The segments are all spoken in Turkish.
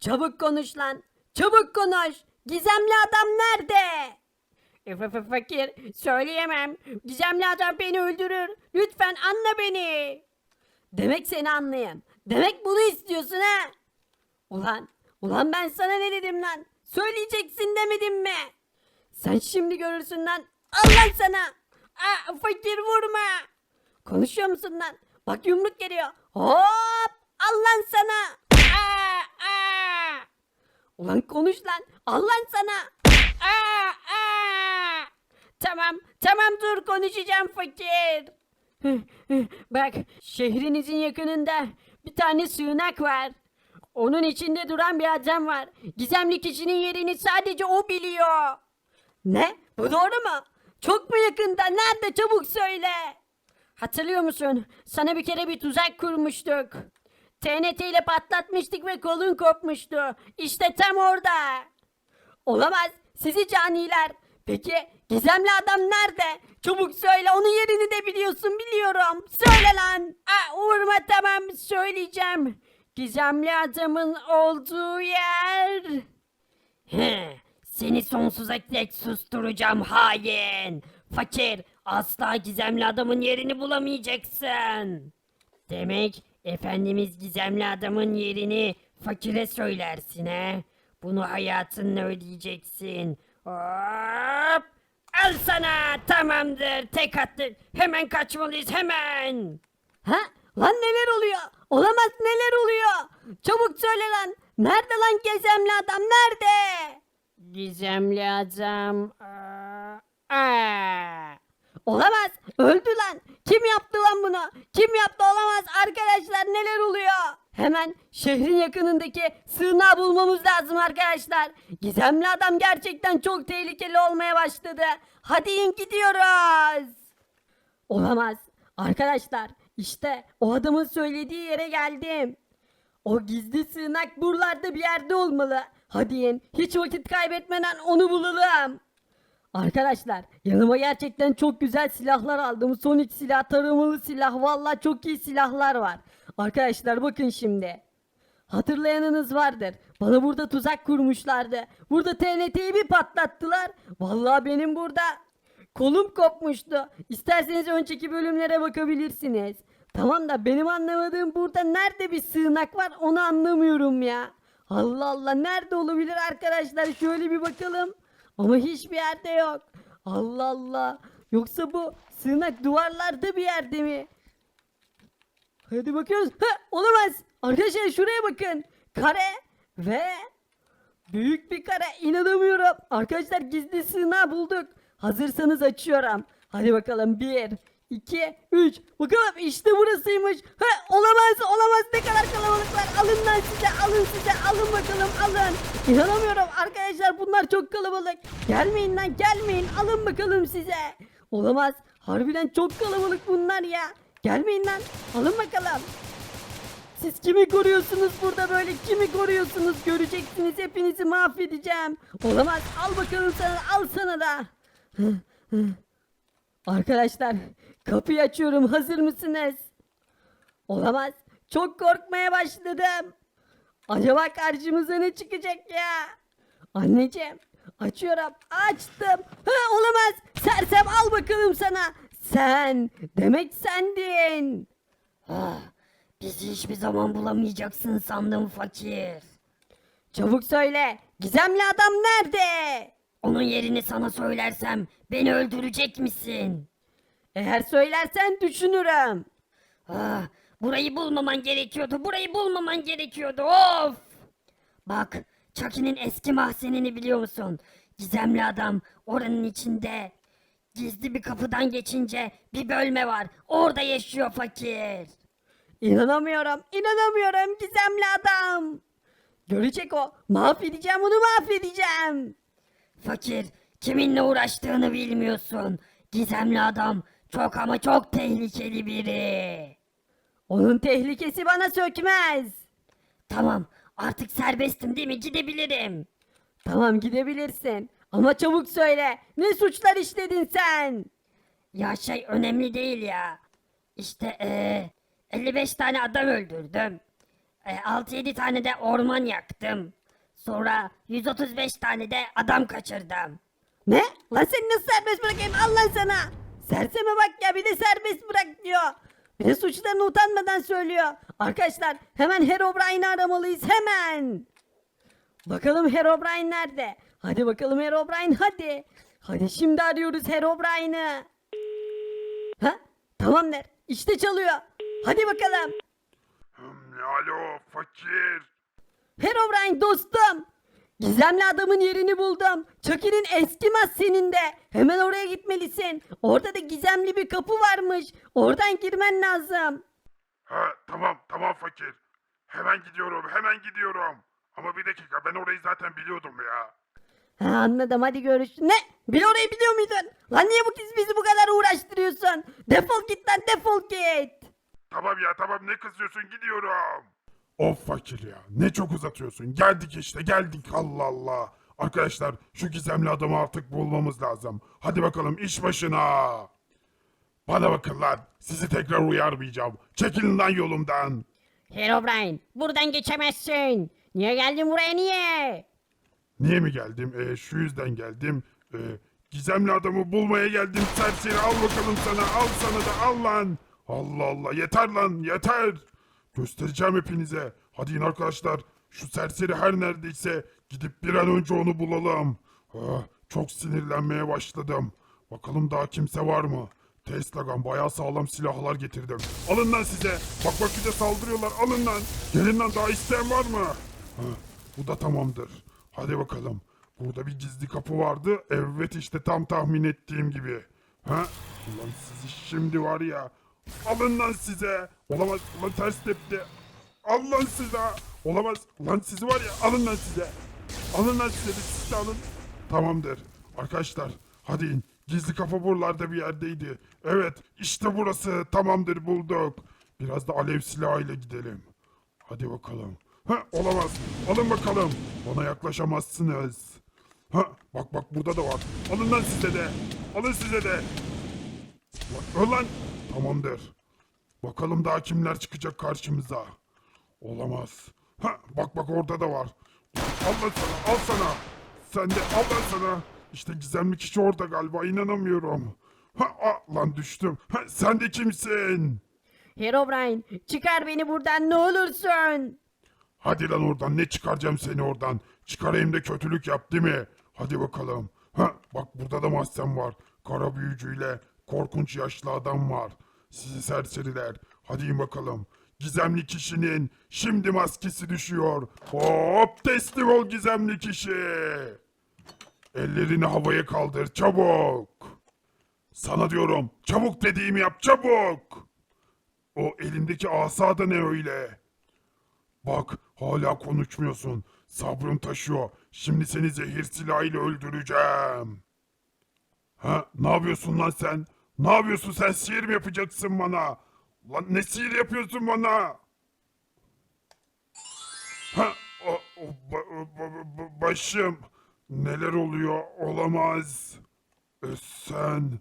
Çabuk konuş lan. Çabuk konuş. Gizemli adam nerede? Fa- Fakir söyleyemem. Gizemli adam beni öldürür. Lütfen anla beni. Demek seni anlayayım. Demek bunu istiyorsun ha? Ulan, ulan ben sana ne dedim lan? Söyleyeceksin demedim mi? Sen şimdi görürsün lan. Allah sana. Aa, fakir vurma. Konuşuyor musun lan? Bak yumruk geliyor. Hop! Allah sana. Aa. Ulan konuş lan. Allah sana. Aa, aa. Tamam, tamam dur konuşacağım fakir. Bak şehrinizin yakınında bir tane sığınak var. Onun içinde duran bir adam var. Gizemli kişinin yerini sadece o biliyor. Ne? Bu doğru mu? Çok mu yakında? Nerede? Çabuk söyle. Hatırlıyor musun? Sana bir kere bir tuzak kurmuştuk. TNT ile patlatmıştık ve kolun kopmuştu. İşte tam orada. Olamaz. Sizi caniler. Peki gizemli adam nerede? Çabuk söyle onun yerini de biliyorsun biliyorum. Söyle lan. Aa, vurma tamam söyleyeceğim. Gizemli adamın olduğu yer. He, seni sonsuza dek susturacağım hain. Fakir asla gizemli adamın yerini bulamayacaksın. Demek Efendimiz gizemli adamın yerini fakire söylersin he. Bunu hayatınla ödeyeceksin. Hop! Al sana tamamdır tek attık. Hemen kaçmalıyız hemen. Ha? Lan neler oluyor? Olamaz neler oluyor? Çabuk söyle lan. Nerede lan gizemli adam nerede? Gizemli adam. Aa. Olamaz. Öldü lan. Kim yaptı lan bunu? Kim yaptı olamaz. Arkadaşlar neler oluyor? Hemen şehrin yakınındaki sığınağı bulmamız lazım arkadaşlar. Gizemli adam gerçekten çok tehlikeli olmaya başladı. Hadi in gidiyoruz. Olamaz. Arkadaşlar işte o adamın söylediği yere geldim. O gizli sığınak buralarda bir yerde olmalı. Hadi in. Hiç vakit kaybetmeden onu bulalım. Arkadaşlar yanıma gerçekten çok güzel silahlar aldım. Sonic silah, taramalı silah. Vallahi çok iyi silahlar var. Arkadaşlar bakın şimdi. Hatırlayanınız vardır. Bana burada tuzak kurmuşlardı. Burada TNT'yi bir patlattılar. Vallahi benim burada kolum kopmuştu. İsterseniz önceki bölümlere bakabilirsiniz. Tamam da benim anlamadığım burada nerede bir sığınak var onu anlamıyorum ya. Allah Allah nerede olabilir arkadaşlar şöyle bir bakalım. Ama hiçbir yerde yok. Allah Allah. Yoksa bu sığınak duvarlarda bir yerde mi? Hadi bakıyoruz. Ha, olamaz. Arkadaşlar şuraya bakın. Kare ve büyük bir kare. İnanamıyorum. Arkadaşlar gizli sığınağı bulduk. Hazırsanız açıyorum. Hadi bakalım. Bir, iki, üç. Bakalım işte burasıymış. Ha, olamaz olamaz. Ne kadar kalabalıklar. Alın lan size alın size. Alın bakalım alın. İnanamıyorum arkadaşlar bunlar çok kalabalık. Gelmeyin lan gelmeyin. Alın bakalım size. Olamaz. Harbiden çok kalabalık bunlar ya. Gelmeyin lan. Alın bakalım. Siz kimi koruyorsunuz burada böyle? Kimi koruyorsunuz? Göreceksiniz hepinizi mahvedeceğim. Olamaz. Al bakalım sana. Al sana da. Arkadaşlar kapıyı açıyorum. Hazır mısınız? Olamaz. Çok korkmaya başladım. Acaba karşımıza ne çıkacak ya? Anneciğim açıyorum. Açtım. Ha, olamaz. Sersem al bakalım sana. Sen. Demek sendin. Ah, bizi hiçbir zaman bulamayacaksın sandım fakir. Çabuk söyle. Gizemli adam nerede? Onun yerini sana söylersem beni öldürecek misin? Eğer söylersen düşünürüm. Ah, burayı bulmaman gerekiyordu. Burayı bulmaman gerekiyordu. Of! Bak, Chucky'nin eski mahzenini biliyor musun? Gizemli adam oranın içinde. Gizli bir kapıdan geçince bir bölme var. Orada yaşıyor fakir. İnanamıyorum. inanamıyorum gizemli adam. Görecek o. Mahvedeceğim onu mahvedeceğim. Fakir, kiminle uğraştığını bilmiyorsun. Gizemli adam çok ama çok tehlikeli biri. Onun tehlikesi bana sökmez. Tamam, artık serbestim değil mi? Gidebilirim. Tamam gidebilirsin. Ama çabuk söyle. Ne suçlar işledin sen? Ya şey önemli değil ya. İşte eee 55 tane adam öldürdüm. E, 6-7 tane de orman yaktım. Sonra 135 tane de adam kaçırdım. Ne? Lan seni nasıl serbest bırakayım Allah sana. Serseme bak ya bir de serbest bırak diyor. Bir de suçlarını utanmadan söylüyor. Arkadaşlar hemen Herobrine'i aramalıyız hemen. Bakalım Herobrine nerede? Hadi bakalım Herobrine hadi. Hadi şimdi arıyoruz Herobrine'ı. Ha? Tamam der. İşte çalıyor. Hadi bakalım. Hmm, Alo fakir. Herobrine dostum. Gizemli adamın yerini buldum. Chucky'nin eski maskeninde. Hemen oraya gitmelisin. Orada da gizemli bir kapı varmış. Oradan girmen lazım. Ha tamam tamam fakir. Hemen gidiyorum hemen gidiyorum. Ama bir dakika ben orayı zaten biliyordum ya. Ha, anladım hadi görüş. Ne? Bir orayı biliyor muydun? Lan niye bu kız bizi bu kadar uğraştırıyorsun? Defol git lan defol git. Tamam ya tamam ne kızıyorsun gidiyorum. Of fakir ya ne çok uzatıyorsun. Geldik işte geldik Allah Allah. Arkadaşlar şu gizemli adamı artık bulmamız lazım. Hadi bakalım iş başına. Bana bakın lan sizi tekrar uyarmayacağım. Çekilin lan yolumdan. Herobrine buradan geçemezsin. Niye geldin buraya niye? Niye mi geldim? Ee, şu yüzden geldim. Ee, gizemli adamı bulmaya geldim serseri. Al bakalım sana. Al sana da al lan. Allah Allah. Yeter lan. Yeter. Göstereceğim hepinize. Hadi in arkadaşlar. Şu serseri her neredeyse gidip bir an önce onu bulalım. Ah, çok sinirlenmeye başladım. Bakalım daha kimse var mı? Tesla'gan bayağı sağlam silahlar getirdim. Alın lan size. Bak bak bir de saldırıyorlar. Alın lan. Gelin lan daha isteyen var mı? Ha, bu da tamamdır. Hadi bakalım. Burada bir gizli kapı vardı. Evet işte tam tahmin ettiğim gibi. Ha? Ulan sizi şimdi var ya. Alın lan size. Olamaz. Ulan ters tepti. Al lan size. Olamaz. Lan sizi var ya. Alın lan size. Alın lan size. Siz de alın. Tamamdır. Arkadaşlar hadi in. Gizli kapı buralarda bir yerdeydi. Evet işte burası. Tamamdır bulduk. Biraz da alev silahıyla gidelim. Hadi bakalım. Ha olamaz. Alın bakalım. Bana yaklaşamazsınız. Ha bak bak burada da var. Alın lan size de. Alın size de. Lan, öl lan. Tamamdır. Bakalım daha kimler çıkacak karşımıza. Olamaz. Ha bak bak orada da var. Al lan sana al sana. Sen de al lan sana. İşte gizemli kişi orada galiba inanamıyorum. Ha ah, lan düştüm. Ha, sen de kimsin? Herobrine çıkar beni buradan ne olursun. Hadi lan oradan ne çıkaracağım seni oradan. Çıkarayım da kötülük yap değil mi? Hadi bakalım. Ha bak burada da mahzen var. Kara büyücüyle korkunç yaşlı adam var. Sizi serseriler. Hadi bakalım. Gizemli kişinin şimdi maskesi düşüyor. Hop teslim ol gizemli kişi. Ellerini havaya kaldır çabuk. Sana diyorum çabuk dediğimi yap çabuk. O elindeki asa da ne öyle? Bak hala konuşmuyorsun. Sabrım taşıyor. Şimdi seni zehir silahıyla öldüreceğim. Ha ne yapıyorsun lan sen? Ne yapıyorsun sen sihir mi yapacaksın bana? Lan ne sihir yapıyorsun bana? Ha o, o, ba- ba- ba- başım. Neler oluyor? Olamaz. E, sen,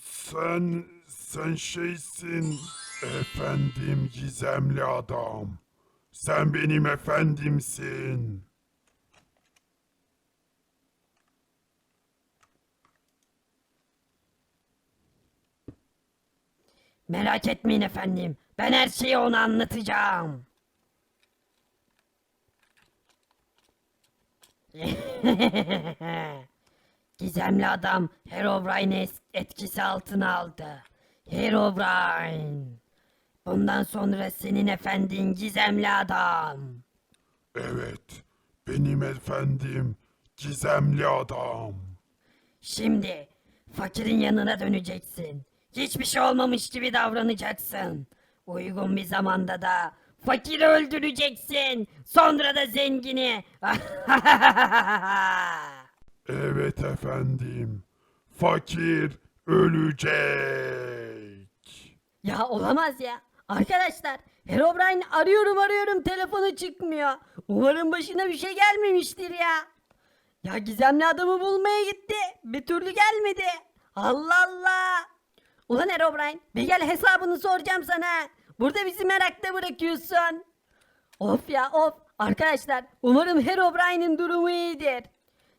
sen, sen şeysin. Efendim gizemli adam. Sen benim efendimsin. Merak etmeyin efendim. Ben her şeyi ona anlatacağım. Gizemli adam Herobrine'i etkisi altına aldı. Herobrine. Bundan sonra senin efendin gizemli adam. Evet, benim efendim gizemli adam. Şimdi fakirin yanına döneceksin. Hiçbir şey olmamış gibi davranacaksın. Uygun bir zamanda da fakiri öldüreceksin. Sonra da zengini. Evet efendim. Fakir ölecek. Ya olamaz ya. Arkadaşlar Herobrine arıyorum arıyorum telefonu çıkmıyor. Umarım başına bir şey gelmemiştir ya. Ya gizemli adamı bulmaya gitti. Bir türlü gelmedi. Allah Allah. Ulan Herobrine bir gel hesabını soracağım sana. Burada bizi merakta bırakıyorsun. Of ya of. Arkadaşlar umarım Herobrine'in durumu iyidir.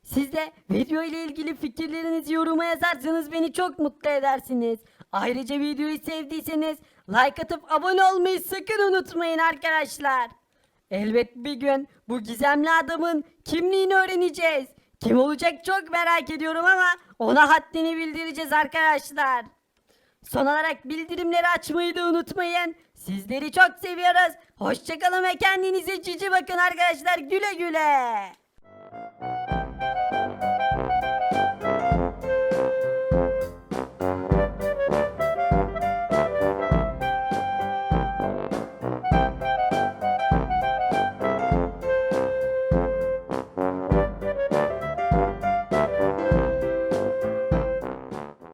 Siz de video ile ilgili fikirlerinizi yoruma yazarsanız beni çok mutlu edersiniz. Ayrıca videoyu sevdiyseniz like atıp abone olmayı sakın unutmayın arkadaşlar. Elbet bir gün bu gizemli adamın kimliğini öğreneceğiz. Kim olacak çok merak ediyorum ama ona haddini bildireceğiz arkadaşlar. Son olarak bildirimleri açmayı da unutmayın. Sizleri çok seviyoruz. Hoşçakalın ve kendinize cici bakın arkadaşlar. Güle güle.